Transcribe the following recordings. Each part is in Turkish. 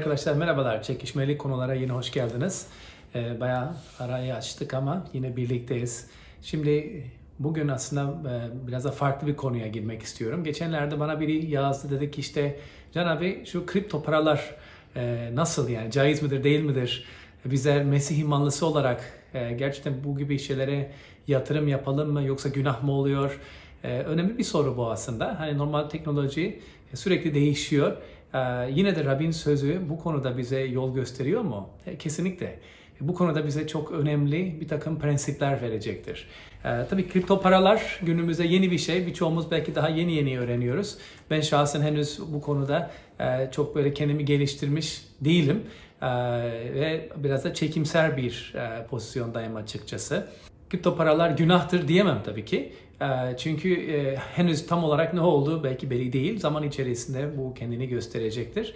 arkadaşlar merhabalar. Çekişmeli konulara yine hoş geldiniz. Ee, bayağı arayı açtık ama yine birlikteyiz. Şimdi bugün aslında e, biraz da farklı bir konuya girmek istiyorum. Geçenlerde bana biri yazdı dedi ki işte Can abi şu kripto paralar e, nasıl yani caiz midir değil midir? Bizler Mesih imanlısı olarak e, gerçekten bu gibi şeylere yatırım yapalım mı yoksa günah mı oluyor? E, önemli bir soru bu aslında. Hani normal teknoloji sürekli değişiyor. Ee, yine de Rabbin sözü bu konuda bize yol gösteriyor mu? E, kesinlikle. Bu konuda bize çok önemli bir takım prensipler verecektir. Ee, tabii kripto paralar günümüzde yeni bir şey. Birçoğumuz belki daha yeni yeni öğreniyoruz. Ben şahsen henüz bu konuda e, çok böyle kendimi geliştirmiş değilim. Ee, ve biraz da çekimser bir e, pozisyondayım açıkçası. Kripto paralar günahtır diyemem tabii ki. Ee, Çünkü e, henüz tam olarak ne olduğu belki belli değil. Zaman içerisinde bu kendini gösterecektir.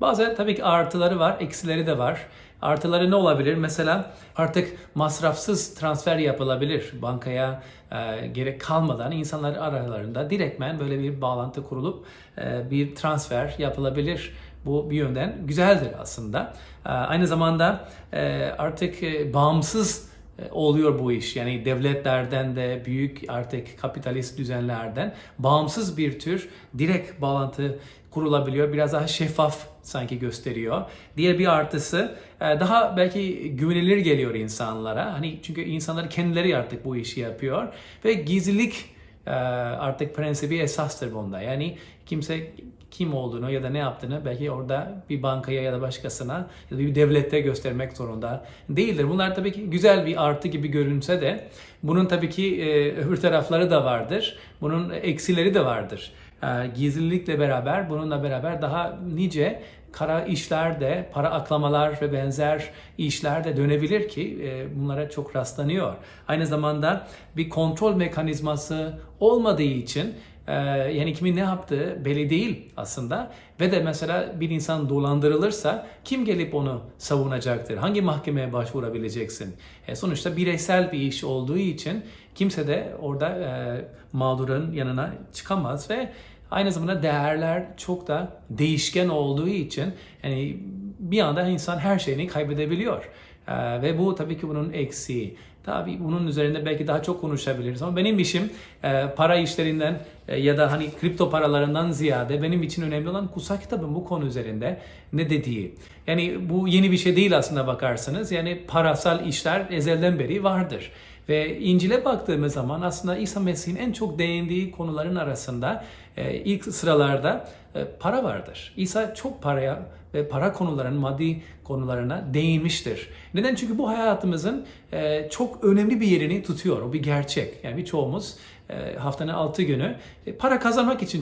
Bazı tabii ki artıları var, eksileri de var. Artıları ne olabilir? Mesela artık masrafsız transfer yapılabilir. Bankaya e, gerek kalmadan insanlar aralarında direktmen böyle bir bağlantı kurulup e, bir transfer yapılabilir. Bu bir yönden güzeldir aslında. E, aynı zamanda e, artık e, bağımsız oluyor bu iş. Yani devletlerden de büyük artık kapitalist düzenlerden bağımsız bir tür direkt bağlantı kurulabiliyor. Biraz daha şeffaf sanki gösteriyor. Diğer bir artısı e, daha belki güvenilir geliyor insanlara. Hani çünkü insanlar kendileri artık bu işi yapıyor ve gizlilik e, artık prensibi esastır bunda. Yani kimse kim olduğunu ya da ne yaptığını belki orada bir bankaya ya da başkasına ya da bir devlette göstermek zorunda değildir. Bunlar tabii ki güzel bir artı gibi görünse de bunun tabii ki e, öbür tarafları da vardır. Bunun eksileri de vardır. E, gizlilikle beraber bununla beraber daha nice kara işler de, para aklamalar ve benzer işler de dönebilir ki e, bunlara çok rastlanıyor. Aynı zamanda bir kontrol mekanizması olmadığı için e, yani kimin ne yaptığı belli değil aslında ve de mesela bir insan dolandırılırsa kim gelip onu savunacaktır? Hangi mahkemeye başvurabileceksin? E, sonuçta bireysel bir iş olduğu için kimse de orada e, mağdurun yanına çıkamaz ve Aynı zamanda değerler çok da değişken olduğu için yani bir anda insan her şeyini kaybedebiliyor. Ee, ve bu tabii ki bunun eksiği. Tabii bunun üzerinde belki daha çok konuşabiliriz ama benim işim e, para işlerinden e, ya da hani kripto paralarından ziyade benim için önemli olan kutsal kitabın bu konu üzerinde ne dediği. Yani bu yeni bir şey değil aslında bakarsanız. Yani parasal işler ezelden beri vardır. Ve İncil'e baktığımız zaman aslında İsa Mesih'in en çok değindiği konuların arasında ilk sıralarda e, para vardır. İsa çok paraya ve para konularının maddi konularına değinmiştir. Neden? Çünkü bu hayatımızın e, çok önemli bir yerini tutuyor. O bir gerçek. Yani birçoğumuz e, haftanın 6 günü e, para kazanmak için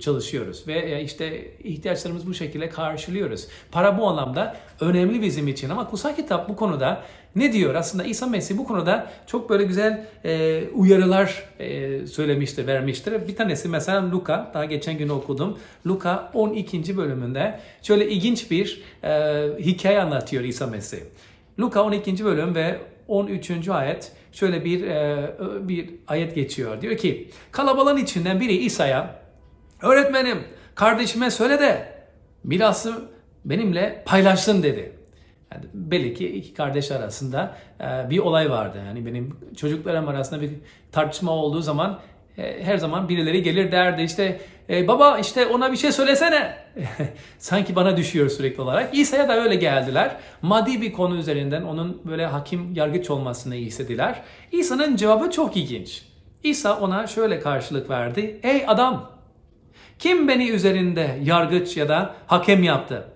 çalışıyoruz ve e, işte ihtiyaçlarımızı bu şekilde karşılıyoruz. Para bu anlamda önemli bizim için ama kutsal kitap bu konuda ne diyor? Aslında İsa Mesih bu konuda çok böyle güzel e, uyarılar e, söylemiştir, vermiştir. Bir tanesi mesela Luka, daha geçen gün okudum. Luka 12. bölümünde şöyle ilginç bir e, hikaye anlatıyor İsa Mesih. Luka 12. bölüm ve 13. ayet şöyle bir e, bir ayet geçiyor. Diyor ki kalabalığın içinden biri İsa'ya öğretmenim kardeşime söyle de mirası benimle paylaşsın dedi. Yani belli ki iki kardeş arasında e, bir olay vardı. Yani benim çocuklarım arasında bir tartışma olduğu zaman e, her zaman birileri gelir derdi işte e, baba işte ona bir şey söylesene. Sanki bana düşüyor sürekli olarak. İsa'ya da öyle geldiler. Maddi bir konu üzerinden onun böyle hakim yargıç olmasını istediler. İsa'nın cevabı çok ilginç. İsa ona şöyle karşılık verdi. Ey adam! Kim beni üzerinde yargıç ya da hakem yaptı?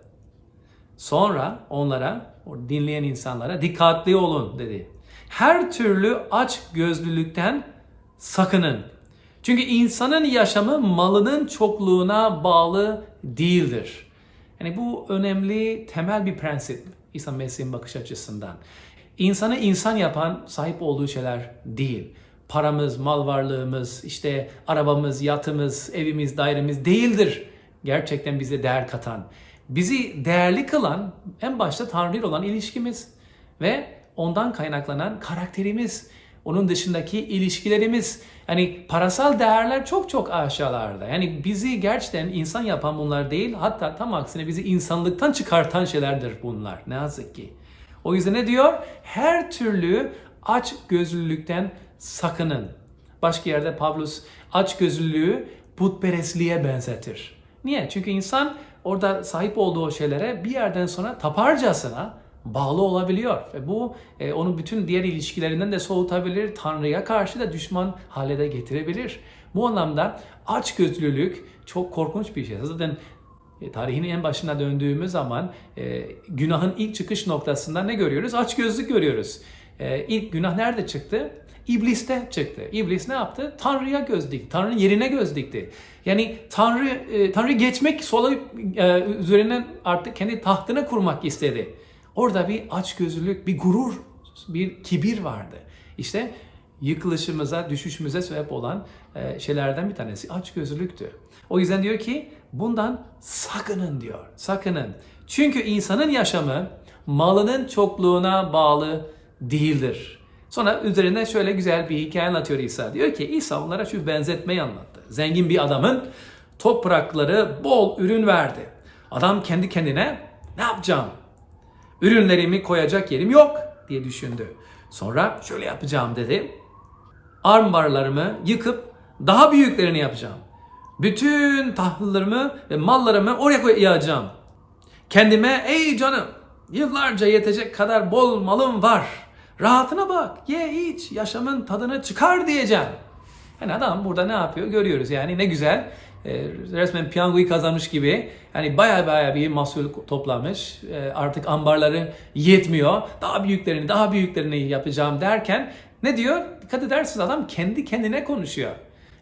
Sonra onlara, dinleyen insanlara dikkatli olun dedi. Her türlü aç gözlülükten sakının. Çünkü insanın yaşamı malının çokluğuna bağlı değildir. Yani bu önemli temel bir prensip İsa Mesih'in bakış açısından. İnsanı insan yapan sahip olduğu şeyler değil. Paramız, mal varlığımız, işte arabamız, yatımız, evimiz, dairemiz değildir. Gerçekten bize değer katan. Bizi değerli kılan en başta Tanrı ile olan ilişkimiz ve ondan kaynaklanan karakterimiz. Onun dışındaki ilişkilerimiz, yani parasal değerler çok çok aşağılarda. Yani bizi gerçekten insan yapan bunlar değil, hatta tam aksine bizi insanlıktan çıkartan şeylerdir bunlar. Ne yazık ki. O yüzden ne diyor? Her türlü aç gözlülükten sakının. Başka yerde Pavlus aç gözlülüğü putperestliğe benzetir. Niye? Çünkü insan orada sahip olduğu şeylere bir yerden sonra taparcasına bağlı olabiliyor. Ve bu e, onu bütün diğer ilişkilerinden de soğutabilir, Tanrı'ya karşı da düşman hale de getirebilir. Bu anlamda açgözlülük çok korkunç bir şey. Zaten e, tarihin en başına döndüğümüz zaman e, günahın ilk çıkış noktasında ne görüyoruz? Açgözlük görüyoruz. E, ilk günah nerede çıktı? İbliste çıktı. İblis ne yaptı? Tanrı'ya göz dikti. Tanrı'nın yerine göz dikti. Yani Tanrı e, Tanrı geçmek sola e, üzerinden artık kendi tahtını kurmak istedi. Orada bir açgözlülük, bir gurur, bir kibir vardı. İşte yıkılışımıza, düşüşümüze sebep olan e, şeylerden bir tanesi açgözlülüktü. O yüzden diyor ki bundan sakının diyor. Sakının. Çünkü insanın yaşamı malının çokluğuna bağlı değildir. Sonra üzerine şöyle güzel bir hikaye anlatıyor İsa. Diyor ki İsa onlara şu benzetmeyi anlattı. Zengin bir adamın toprakları bol ürün verdi. Adam kendi kendine ne yapacağım? Ürünlerimi koyacak yerim yok diye düşündü. Sonra şöyle yapacağım dedi. Armbarlarımı yıkıp daha büyüklerini yapacağım. Bütün tahıllarımı ve mallarımı oraya koyacağım. Kendime ey canım yıllarca yetecek kadar bol malım var. Rahatına bak, ye iç, yaşamın tadını çıkar diyeceğim. Yani adam burada ne yapıyor görüyoruz yani ne güzel. E, resmen piyangoyu kazanmış gibi. Yani baya baya bir mahsul toplamış. E, artık ambarları yetmiyor. Daha büyüklerini, daha büyüklerini yapacağım derken ne diyor? Dikkat edersiniz adam kendi kendine konuşuyor.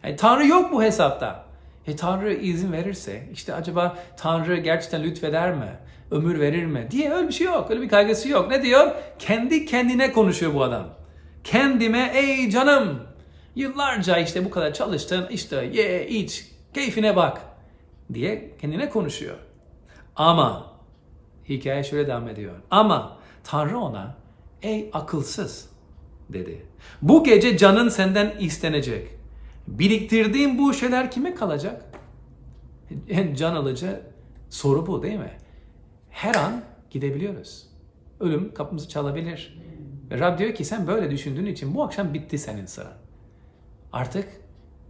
Yani Tanrı yok bu hesapta. E Tanrı izin verirse işte acaba Tanrı gerçekten lütfeder mi? Ömür verir mi? Diye öyle bir şey yok. Öyle bir kaygısı yok. Ne diyor? Kendi kendine konuşuyor bu adam. Kendime ey canım yıllarca işte bu kadar çalıştın işte ye iç keyfine bak diye kendine konuşuyor. Ama hikaye şöyle devam ediyor. Ama Tanrı ona ey akılsız dedi. Bu gece canın senden istenecek. Biriktirdiğin bu şeyler kime kalacak? En can alıcı soru bu değil mi? Her an gidebiliyoruz. Ölüm kapımızı çalabilir. Ve Rab diyor ki sen böyle düşündüğün için bu akşam bitti senin sıran. Artık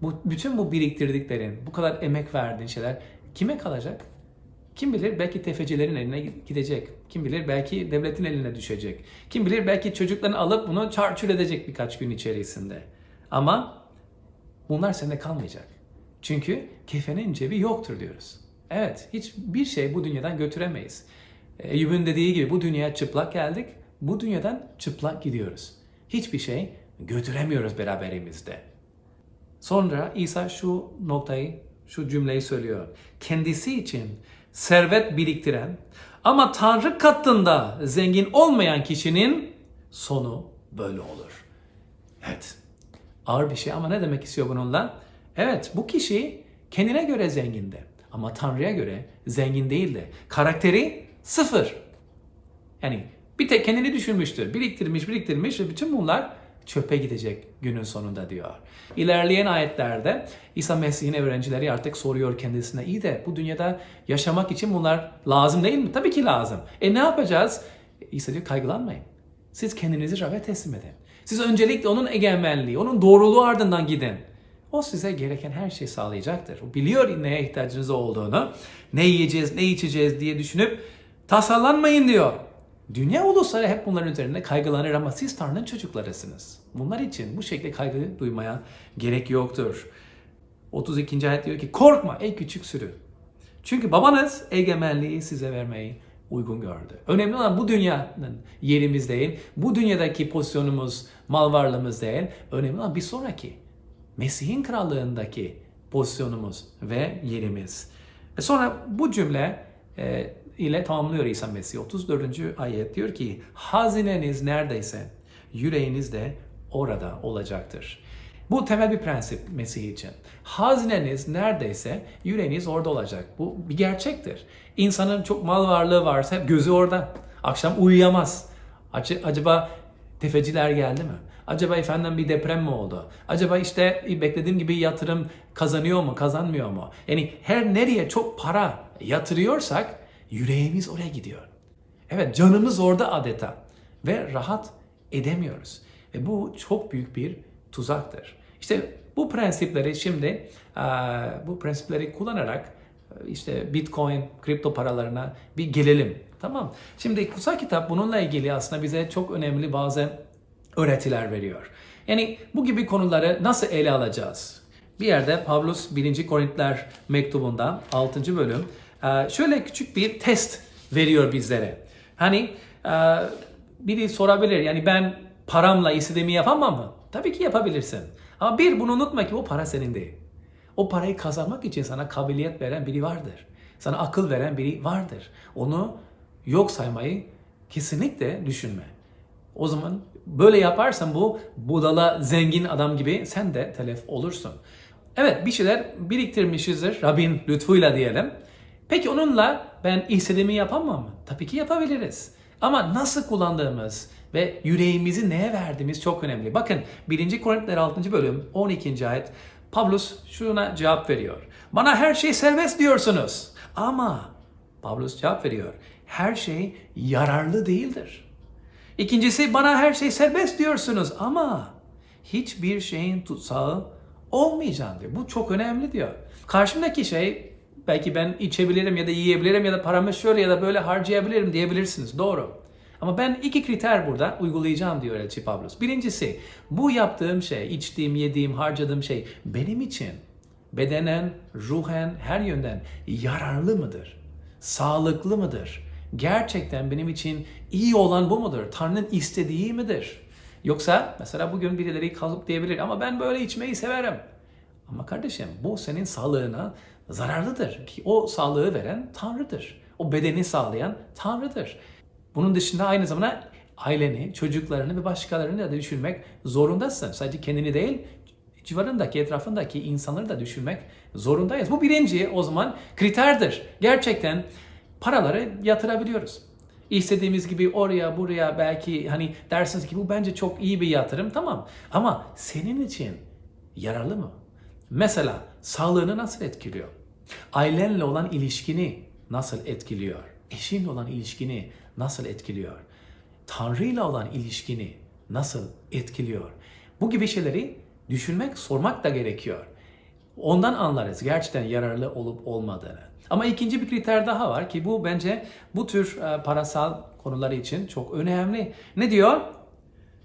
bu, bütün bu biriktirdiklerin, bu kadar emek verdiğin şeyler kime kalacak? Kim bilir belki tefecilerin eline gidecek. Kim bilir belki devletin eline düşecek. Kim bilir belki çocuklarını alıp bunu çarçur edecek birkaç gün içerisinde. Ama bunlar sende kalmayacak. Çünkü kefenin cebi yoktur diyoruz. Evet, hiçbir şey bu dünyadan götüremeyiz. Eyüp'ün dediği gibi bu dünyaya çıplak geldik, bu dünyadan çıplak gidiyoruz. Hiçbir şey götüremiyoruz beraberimizde. Sonra İsa şu noktayı, şu cümleyi söylüyor. Kendisi için servet biriktiren ama Tanrı katında zengin olmayan kişinin sonu böyle olur. Evet, ağır bir şey ama ne demek istiyor bununla? Evet, bu kişi kendine göre zengindi ama Tanrı'ya göre zengin değildi. Karakteri sıfır. Yani bir tek kendini düşünmüştür. Biriktirmiş, biriktirmiş ve bütün bunlar çöpe gidecek günün sonunda diyor. İlerleyen ayetlerde İsa Mesih'in öğrencileri artık soruyor kendisine iyi de bu dünyada yaşamak için bunlar lazım değil mi? Tabii ki lazım. E ne yapacağız? İsa diyor kaygılanmayın. Siz kendinizi Rab'be teslim edin. Siz öncelikle onun egemenliği, onun doğruluğu ardından gidin. O size gereken her şeyi sağlayacaktır. O biliyor neye ihtiyacınız olduğunu, ne yiyeceğiz, ne içeceğiz diye düşünüp tasalanmayın diyor. Dünya ulusları hep bunların üzerinde kaygılanır ama siz Tanrı'nın çocuklarısınız. Bunlar için bu şekilde kaygı duymaya gerek yoktur. 32. ayet diyor ki korkma ey küçük sürü. Çünkü babanız egemenliği size vermeyi uygun gördü. Önemli olan bu dünyanın yerimiz değil, bu dünyadaki pozisyonumuz, mal varlığımız değil. Önemli olan bir sonraki Mesih'in krallığındaki pozisyonumuz ve yerimiz. Ve sonra bu cümle e, ile tamamlıyor İsa Mesih. 34. ayet diyor ki hazineniz neredeyse yüreğiniz de orada olacaktır. Bu temel bir prensip Mesih için. Hazineniz neredeyse yüreğiniz orada olacak. Bu bir gerçektir. İnsanın çok mal varlığı varsa hep gözü orada. Akşam uyuyamaz. Acaba tefeciler geldi mi? Acaba efendim bir deprem mi oldu? Acaba işte beklediğim gibi yatırım kazanıyor mu, kazanmıyor mu? Yani her nereye çok para yatırıyorsak yüreğimiz oraya gidiyor. Evet canımız orada adeta ve rahat edemiyoruz. Ve bu çok büyük bir tuzaktır. İşte bu prensipleri şimdi bu prensipleri kullanarak işte Bitcoin, kripto paralarına bir gelelim. Tamam. Şimdi kutsal kitap bununla ilgili aslında bize çok önemli bazı öğretiler veriyor. Yani bu gibi konuları nasıl ele alacağız? Bir yerde Pavlus 1. Korintiler mektubunda 6. bölüm şöyle küçük bir test veriyor bizlere. Hani e, biri sorabilir yani ben paramla istediğimi yapamam mı? Tabii ki yapabilirsin. Ama bir bunu unutma ki o para senin değil. O parayı kazanmak için sana kabiliyet veren biri vardır. Sana akıl veren biri vardır. Onu yok saymayı kesinlikle düşünme. O zaman böyle yaparsan bu budala zengin adam gibi sen de telef olursun. Evet bir şeyler biriktirmişizdir Rabbin lütfuyla diyelim. Peki onunla ben istediğimi yapamam mı? Tabii ki yapabiliriz. Ama nasıl kullandığımız ve yüreğimizi neye verdiğimiz çok önemli. Bakın 1. Korintiler 6. bölüm 12. ayet Pavlus şuna cevap veriyor. Bana her şey serbest diyorsunuz. Ama Pavlus cevap veriyor. Her şey yararlı değildir. İkincisi bana her şey serbest diyorsunuz ama hiçbir şeyin tutsağı olmayacağım diyor. Bu çok önemli diyor. Karşımdaki şey belki ben içebilirim ya da yiyebilirim ya da paramı şöyle ya da böyle harcayabilirim diyebilirsiniz. Doğru. Ama ben iki kriter burada uygulayacağım diyor Elçi Pavlus. Birincisi bu yaptığım şey, içtiğim, yediğim, harcadığım şey benim için bedenen, ruhen, her yönden yararlı mıdır? Sağlıklı mıdır? Gerçekten benim için iyi olan bu mudur? Tanrı'nın istediği midir? Yoksa mesela bugün birileri kalıp diyebilir ama ben böyle içmeyi severim. Ama kardeşim bu senin sağlığına zararlıdır. Ki o sağlığı veren Tanrı'dır. O bedeni sağlayan Tanrı'dır. Bunun dışında aynı zamanda aileni, çocuklarını ve başkalarını da düşünmek zorundasın. Sadece kendini değil, civarındaki, etrafındaki insanları da düşünmek zorundayız. Bu birinci o zaman kriterdir. Gerçekten paraları yatırabiliyoruz. İstediğimiz gibi oraya buraya belki hani dersiniz ki bu bence çok iyi bir yatırım tamam. Ama senin için yararlı mı? Mesela sağlığını nasıl etkiliyor? Ailenle olan ilişkini nasıl etkiliyor? Eşinle olan ilişkini nasıl etkiliyor? Tanrı'yla olan ilişkini nasıl etkiliyor? Bu gibi şeyleri düşünmek, sormak da gerekiyor. Ondan anlarız gerçekten yararlı olup olmadığını. Ama ikinci bir kriter daha var ki bu bence bu tür e, parasal konular için çok önemli. Ne diyor?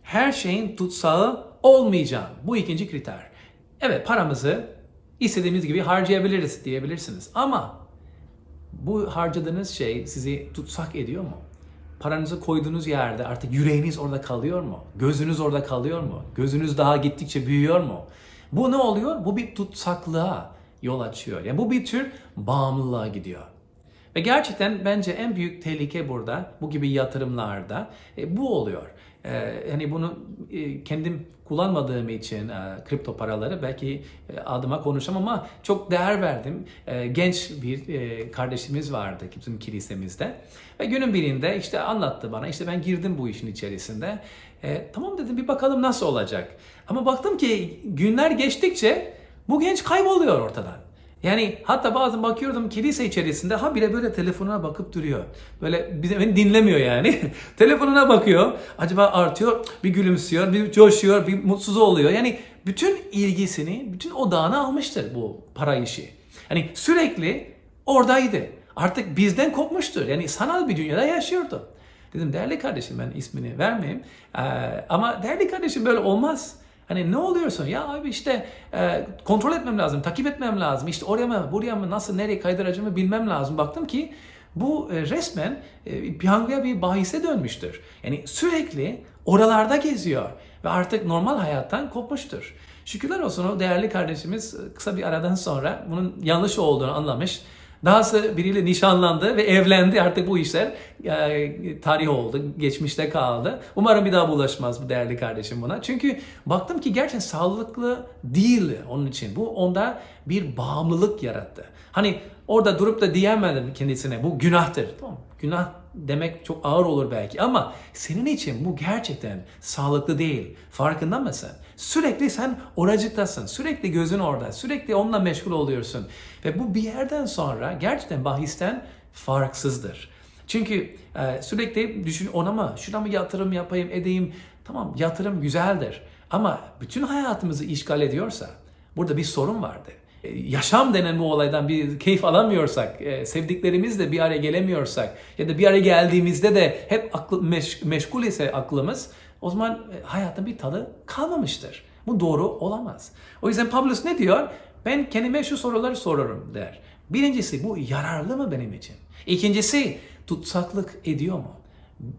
Her şeyin tutsağı olmayacağım. Bu ikinci kriter. Evet paramızı istediğimiz gibi harcayabiliriz diyebilirsiniz. Ama bu harcadığınız şey sizi tutsak ediyor mu? Paranızı koyduğunuz yerde artık yüreğiniz orada kalıyor mu? Gözünüz orada kalıyor mu? Gözünüz daha gittikçe büyüyor mu? Bu ne oluyor? Bu bir tutsaklığa yol açıyor. Yani bu bir tür bağımlılığa gidiyor. Ve gerçekten bence en büyük tehlike burada bu gibi yatırımlarda e, bu oluyor. Hani bunu e, kendim kullanmadığım için e, kripto paraları belki e, adıma konuşamam ama çok değer verdim. Genç bir kardeşimiz vardı bizim kilisemizde ve günün birinde işte anlattı bana işte ben girdim bu işin içerisinde. E, tamam dedim bir bakalım nasıl olacak. Ama baktım ki günler geçtikçe bu genç kayboluyor ortadan. Yani hatta bazen bakıyordum kilise içerisinde ha bile böyle telefonuna bakıp duruyor. Böyle bize beni dinlemiyor yani. telefonuna bakıyor. Acaba artıyor, bir gülümsüyor, bir coşuyor, bir mutsuz oluyor. Yani bütün ilgisini, bütün odağını almıştır bu para işi. Yani sürekli oradaydı. Artık bizden kopmuştur. Yani sanal bir dünyada yaşıyordu. Dedim değerli kardeşim ben ismini vermeyeyim. Ee, ama değerli kardeşim böyle olmaz. Hani ne oluyorsun? Ya abi işte e, kontrol etmem lazım, takip etmem lazım. İşte oraya mı, buraya mı, nasıl, nereye kaydıracağımı bilmem lazım. Baktım ki bu e, resmen e, piyangoya bir bahise dönmüştür. Yani sürekli oralarda geziyor ve artık normal hayattan kopmuştur. Şükürler olsun o değerli kardeşimiz kısa bir aradan sonra bunun yanlış olduğunu anlamış. Dahası biriyle nişanlandı ve evlendi. Artık bu işler e, tarih oldu, geçmişte kaldı. Umarım bir daha bulaşmaz bu değerli kardeşim buna. Çünkü baktım ki gerçekten sağlıklı değil onun için. Bu onda bir bağımlılık yarattı. Hani orada durup da diyemedim kendisine bu günahtır. Tamam Günah demek çok ağır olur belki ama senin için bu gerçekten sağlıklı değil. Farkında mısın? Sürekli sen oracıktasın. Sürekli gözün orada. Sürekli onunla meşgul oluyorsun. Ve bu bir yerden sonra gerçekten bahisten farksızdır. Çünkü e, sürekli düşün ona mı, şuna mı yatırım yapayım edeyim. Tamam yatırım güzeldir. Ama bütün hayatımızı işgal ediyorsa burada bir sorun vardı. Yaşam denen bu olaydan bir keyif alamıyorsak, e, sevdiklerimizle bir araya gelemiyorsak ya da bir araya geldiğimizde de hep aklı, meş- meşgul ise aklımız o zaman e, hayatın bir tadı kalmamıştır. Bu doğru olamaz. O yüzden Pavlus ne diyor? Ben kendime şu soruları sorarım der. Birincisi bu yararlı mı benim için? İkincisi tutsaklık ediyor mu?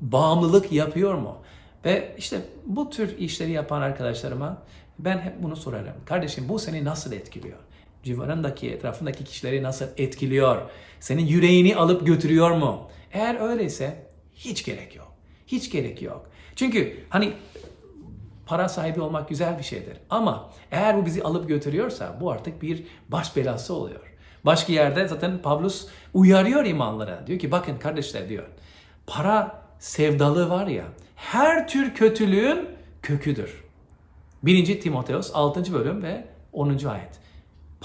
Bağımlılık yapıyor mu? Ve işte bu tür işleri yapan arkadaşlarıma ben hep bunu sorarım. Kardeşim bu seni nasıl etkiliyor? Civarındaki, etrafındaki kişileri nasıl etkiliyor? Senin yüreğini alıp götürüyor mu? Eğer öyleyse hiç gerek yok. Hiç gerek yok. Çünkü hani para sahibi olmak güzel bir şeydir. Ama eğer bu bizi alıp götürüyorsa bu artık bir baş belası oluyor. Başka yerde zaten Pavlus uyarıyor imanlara. Diyor ki bakın kardeşler diyor. Para sevdalığı var ya her tür kötülüğün köküdür. 1. Timoteos 6. bölüm ve 10. ayet.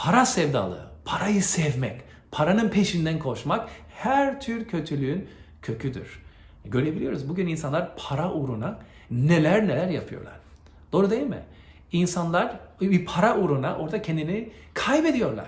Para sevdalığı, parayı sevmek, paranın peşinden koşmak her tür kötülüğün köküdür. Görebiliyoruz bugün insanlar para uğruna neler neler yapıyorlar. Doğru değil mi? İnsanlar bir para uğruna orada kendini kaybediyorlar.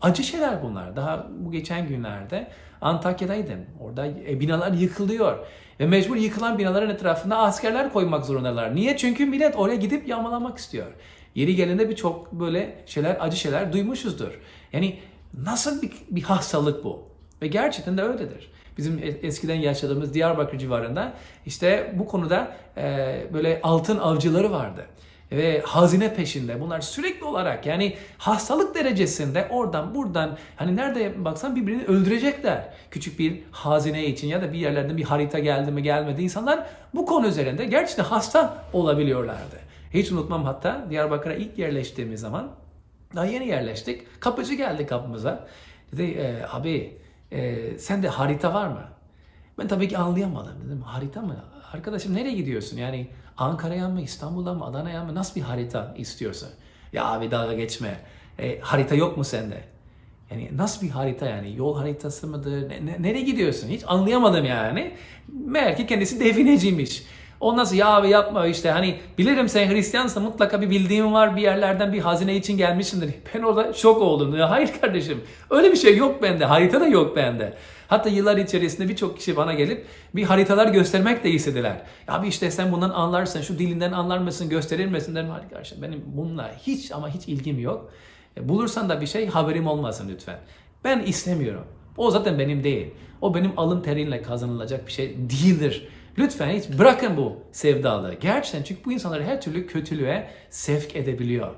Acı şeyler bunlar. Daha bu geçen günlerde Antakya'daydım. Orada e, binalar yıkılıyor. Ve mecbur yıkılan binaların etrafında askerler koymak zorundalar. Niye? Çünkü millet oraya gidip yağmalamak istiyor. Yeri gelinde birçok böyle şeyler, acı şeyler duymuşuzdur. Yani nasıl bir, bir hastalık bu? Ve gerçekten de öyledir. Bizim es- eskiden yaşadığımız Diyarbakır civarında işte bu konuda e, böyle altın avcıları vardı ve hazine peşinde. Bunlar sürekli olarak yani hastalık derecesinde oradan buradan hani nerede baksan birbirini öldürecekler. Küçük bir hazine için ya da bir yerlerden bir harita geldi mi gelmedi insanlar bu konu üzerinde gerçekten hasta olabiliyorlardı. Hiç unutmam hatta Diyarbakır'a ilk yerleştiğimiz zaman daha yeni yerleştik. Kapıcı geldi kapımıza. Dedi e, abi e, sende harita var mı? Ben tabii ki anlayamadım. Dedim harita mı? Arkadaşım nereye gidiyorsun? Yani Ankara'ya mı, İstanbul'a mı, Adana'ya mı? Nasıl bir harita istiyorsun? Ya abi dalga geçme. E, harita yok mu sende? Yani nasıl bir harita yani? Yol haritası mıdır? Ne- ne- nereye gidiyorsun? Hiç anlayamadım yani. Meğer ki kendisi defineciymiş. Ondan sonra ya abi yapma işte hani bilirim sen Hristiyansın mutlaka bir bildiğin var bir yerlerden bir hazine için gelmişsindir. Ben orada şok oldum. Ya hayır kardeşim öyle bir şey yok bende. Harita da yok bende. Hatta yıllar içerisinde birçok kişi bana gelip bir haritalar göstermek de istediler. Ya abi işte sen bundan anlarsın, şu dilinden anlar mısın, gösterir misin dedim. Hayır kardeşim benim bununla hiç ama hiç ilgim yok. E, Bulursan da bir şey haberim olmasın lütfen. Ben istemiyorum. O zaten benim değil. O benim alın teriyle kazanılacak bir şey değildir. Lütfen hiç bırakın bu sevdalığı. Gerçekten çünkü bu insanları her türlü kötülüğe sevk edebiliyor.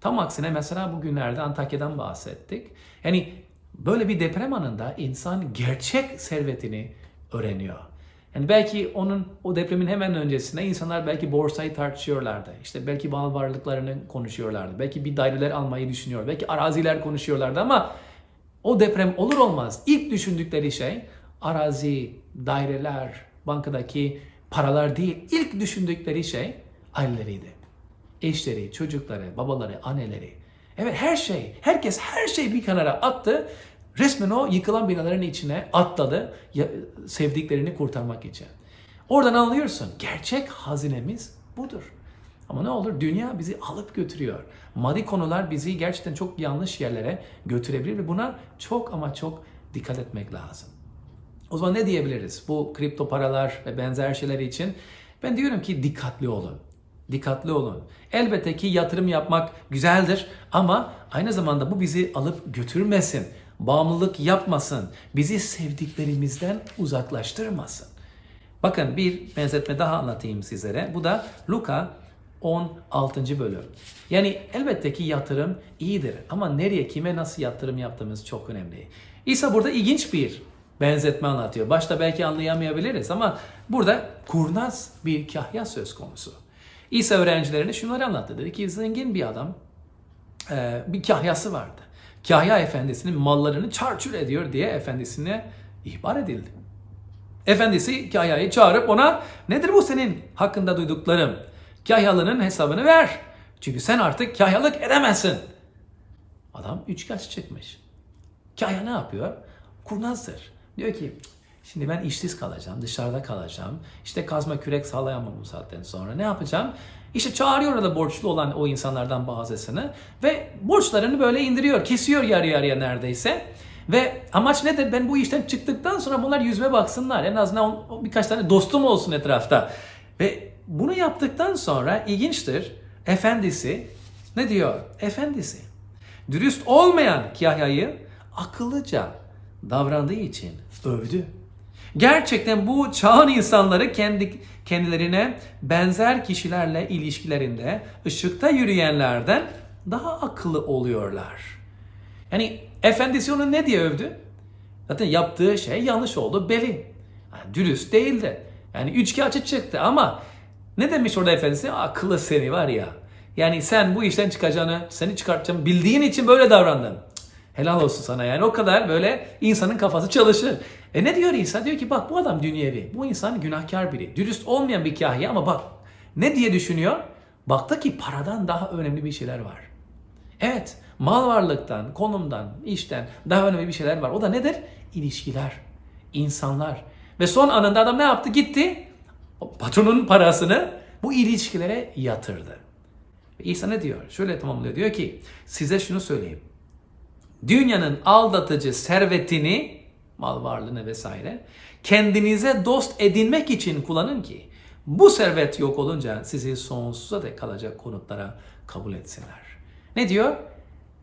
Tam aksine mesela bugünlerde Antakya'dan bahsettik. Yani böyle bir deprem anında insan gerçek servetini öğreniyor. Yani belki onun o depremin hemen öncesinde insanlar belki borsayı tartışıyorlardı. İşte belki mal varlıklarını konuşuyorlardı. Belki bir daireler almayı düşünüyor. Belki araziler konuşuyorlardı ama o deprem olur olmaz ilk düşündükleri şey arazi, daireler, bankadaki paralar değil. İlk düşündükleri şey aileleriydi. Eşleri, çocukları, babaları, anneleri. Evet her şey, herkes her şeyi bir kenara attı. Resmen o yıkılan binaların içine atladı sevdiklerini kurtarmak için. Oradan anlıyorsun gerçek hazinemiz budur. Ama ne olur dünya bizi alıp götürüyor. Maddi konular bizi gerçekten çok yanlış yerlere götürebilir ve buna çok ama çok dikkat etmek lazım. O zaman ne diyebiliriz bu kripto paralar ve benzer şeyler için? Ben diyorum ki dikkatli olun. Dikkatli olun. Elbette ki yatırım yapmak güzeldir ama aynı zamanda bu bizi alıp götürmesin. Bağımlılık yapmasın. Bizi sevdiklerimizden uzaklaştırmasın. Bakın bir benzetme daha anlatayım sizlere. Bu da Luka 16. bölüm. Yani elbette ki yatırım iyidir ama nereye kime nasıl yatırım yaptığımız çok önemli. İsa burada ilginç bir benzetme anlatıyor. Başta belki anlayamayabiliriz ama burada kurnaz bir kahya söz konusu. İsa öğrencilerine şunları anlattı. Dedi ki zengin bir adam e, bir kahyası vardı. Kahya efendisinin mallarını çarçur ediyor diye efendisine ihbar edildi. Efendisi Kahya'yı çağırıp ona nedir bu senin hakkında duyduklarım? Kahyalı'nın hesabını ver. Çünkü sen artık kahyalık edemezsin. Adam üç kaç çıkmış. Kahya ne yapıyor? Kurnazdır. Diyor ki şimdi ben işsiz kalacağım, dışarıda kalacağım. İşte kazma kürek sallayamam bu saatten sonra. Ne yapacağım? İşte çağırıyor orada borçlu olan o insanlardan bazısını ve borçlarını böyle indiriyor, kesiyor yarı yarıya neredeyse. Ve amaç nedir? Ben bu işten çıktıktan sonra bunlar yüzme baksınlar. En azından birkaç tane dostum olsun etrafta. Ve bunu yaptıktan sonra ilginçtir. Efendisi ne diyor? Efendisi dürüst olmayan Kahya'yı akıllıca davrandığı için övdü. Gerçekten bu çağın insanları kendi kendilerine benzer kişilerle ilişkilerinde ışıkta yürüyenlerden daha akıllı oluyorlar. Yani efendisi onu ne diye övdü? Zaten yaptığı şey yanlış oldu belli. Yani dürüst değildi. Yani üçkağıtçı çıktı ama ne demiş orada efendisi? Akıllı seni var ya. Yani sen bu işten çıkacağını, seni çıkartacağım bildiğin için böyle davrandın. Helal olsun sana yani o kadar böyle insanın kafası çalışır. E ne diyor İsa? Diyor ki bak bu adam dünyevi. Bu insan günahkar biri. Dürüst olmayan bir kahya ama bak ne diye düşünüyor? Baktı ki paradan daha önemli bir şeyler var. Evet, mal varlıktan, konumdan, işten daha önemli bir şeyler var. O da nedir? İlişkiler, insanlar. Ve son anında adam ne yaptı? Gitti, patronun parasını bu ilişkilere yatırdı. İsa ne diyor? Şöyle tamamlıyor. Diyor ki, size şunu söyleyeyim. Dünyanın aldatıcı servetini, mal varlığını vesaire, kendinize dost edinmek için kullanın ki, bu servet yok olunca sizi sonsuza dek kalacak konutlara kabul etsinler. Ne diyor?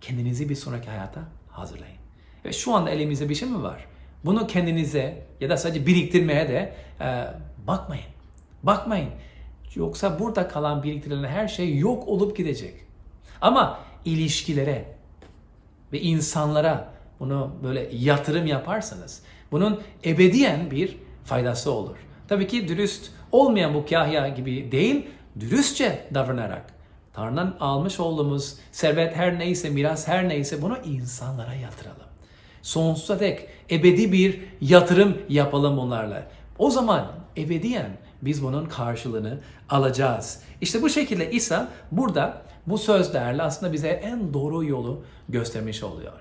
Kendinizi bir sonraki hayata hazırlayın. Ve şu anda elimizde bir şey mi var? Bunu kendinize ya da sadece biriktirmeye de e, bakmayın. Bakmayın. Yoksa burada kalan biriktirilen her şey yok olup gidecek. Ama ilişkilere ve insanlara bunu böyle yatırım yaparsanız bunun ebediyen bir faydası olur. Tabii ki dürüst olmayan bu kahya gibi değil, dürüstçe davranarak Tanrı'dan almış olduğumuz servet her neyse, miras her neyse bunu insanlara yatıralım. Sonsuza dek ebedi bir yatırım yapalım onlarla. O zaman ebediyen biz bunun karşılığını alacağız. İşte bu şekilde İsa burada bu sözlerle aslında bize en doğru yolu göstermiş oluyor.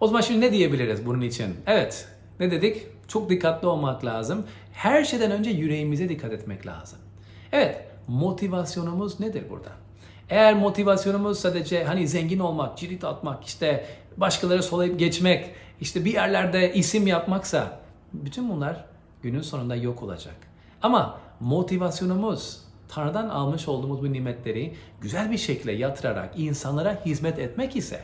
O zaman şimdi ne diyebiliriz bunun için? Evet, ne dedik? Çok dikkatli olmak lazım. Her şeyden önce yüreğimize dikkat etmek lazım. Evet, motivasyonumuz nedir burada? Eğer motivasyonumuz sadece hani zengin olmak, cirit atmak, işte başkaları solayıp geçmek, işte bir yerlerde isim yapmaksa bütün bunlar günün sonunda yok olacak. Ama motivasyonumuz Tanrı'dan almış olduğumuz bu nimetleri güzel bir şekilde yatırarak insanlara hizmet etmek ise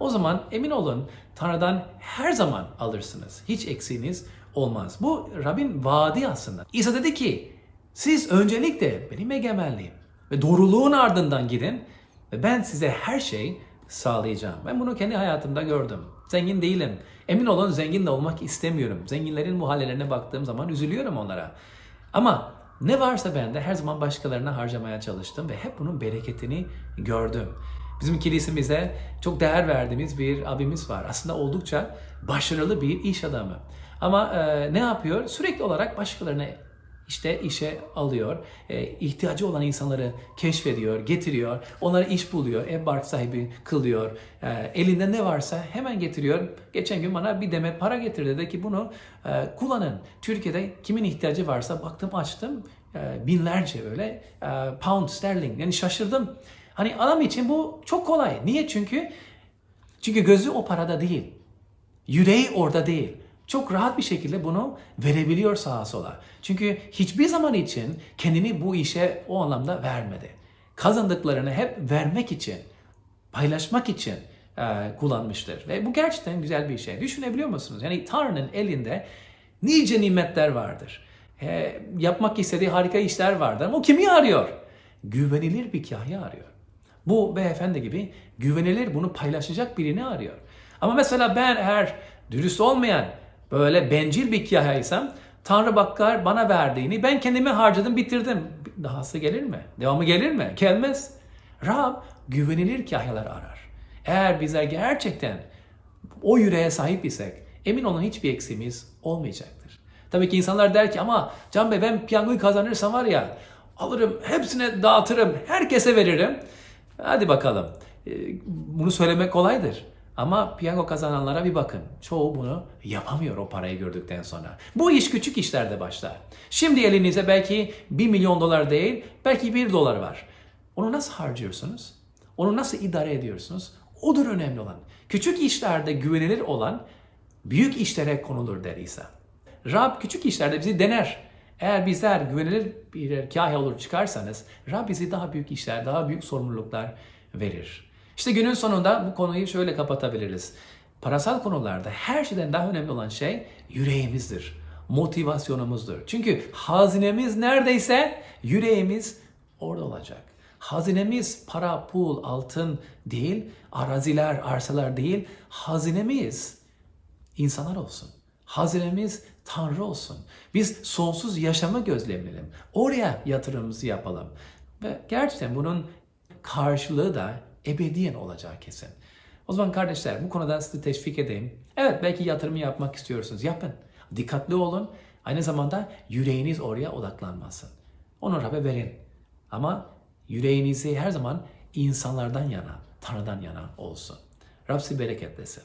o zaman emin olun Tanrı'dan her zaman alırsınız. Hiç eksiğiniz olmaz. Bu Rabbin vaadi aslında. İsa dedi ki siz öncelikle benim egemenliğim ve doğruluğun ardından gidin ve ben size her şey sağlayacağım. Ben bunu kendi hayatımda gördüm. Zengin değilim. Emin olun zengin de olmak istemiyorum. Zenginlerin bu hallerine baktığım zaman üzülüyorum onlara. Ama ne varsa bende her zaman başkalarına harcamaya çalıştım ve hep bunun bereketini gördüm. Bizim kilisemize çok değer verdiğimiz bir abimiz var. Aslında oldukça başarılı bir iş adamı. Ama e, ne yapıyor? Sürekli olarak başkalarına işte işe alıyor, e, ihtiyacı olan insanları keşfediyor, getiriyor, onlara iş buluyor, ev bark sahibi kılıyor, e, elinde ne varsa hemen getiriyor. Geçen gün bana bir demet para getirdi dedi ki bunu e, kullanın. Türkiye'de kimin ihtiyacı varsa baktım açtım e, binlerce böyle e, pound sterling yani şaşırdım. Hani adam için bu çok kolay. Niye? Çünkü çünkü gözü o parada değil. Yüreği orada değil. Çok rahat bir şekilde bunu verebiliyor sağa sola. Çünkü hiçbir zaman için kendini bu işe o anlamda vermedi. Kazandıklarını hep vermek için, paylaşmak için e, kullanmıştır. Ve bu gerçekten güzel bir şey. Düşünebiliyor musunuz? Yani Tanrı'nın elinde nice nimetler vardır. E, yapmak istediği harika işler vardır. Ama o kimi arıyor? Güvenilir bir kahya arıyor. Bu beyefendi gibi güvenilir bunu paylaşacak birini arıyor. Ama mesela ben eğer dürüst olmayan böyle bencil bir kahyaysam Tanrı bakar bana verdiğini ben kendime harcadım bitirdim. Dahası gelir mi? Devamı gelir mi? Gelmez. Rab güvenilir kahyalar arar. Eğer bizler gerçekten o yüreğe sahip isek emin olun hiçbir eksiğimiz olmayacaktır. Tabii ki insanlar der ki ama Can Bey ben piyangoyu kazanırsam var ya alırım hepsine dağıtırım herkese veririm. Hadi bakalım. Ee, Bunu söylemek kolaydır. Ama piyango kazananlara bir bakın. Çoğu bunu yapamıyor o parayı gördükten sonra. Bu iş küçük işlerde başlar. Şimdi elinizde belki 1 milyon dolar değil, belki 1 dolar var. Onu nasıl harcıyorsunuz? Onu nasıl idare ediyorsunuz? Odur önemli olan. Küçük işlerde güvenilir olan büyük işlere konulur der İsa. Rab küçük işlerde bizi dener. Eğer bizler güvenilir bir kahi olur çıkarsanız Rab bizi daha büyük işler, daha büyük sorumluluklar verir. İşte günün sonunda bu konuyu şöyle kapatabiliriz. Parasal konularda her şeyden daha önemli olan şey yüreğimizdir. Motivasyonumuzdur. Çünkü hazinemiz neredeyse yüreğimiz orada olacak. Hazinemiz para, pul, altın değil, araziler, arsalar değil. Hazinemiz insanlar olsun. Hazinemiz Tanrı olsun. Biz sonsuz yaşamı gözlemleyelim. Oraya yatırımımızı yapalım. Ve gerçekten bunun karşılığı da ebediyen olacağı kesin. O zaman kardeşler bu konuda sizi teşvik edeyim. Evet belki yatırımı yapmak istiyorsunuz. Yapın. Dikkatli olun. Aynı zamanda yüreğiniz oraya odaklanmasın. Onu Rab'be verin. Ama yüreğinizi her zaman insanlardan yana, Tanrı'dan yana olsun. Rab sizi bereketlesin.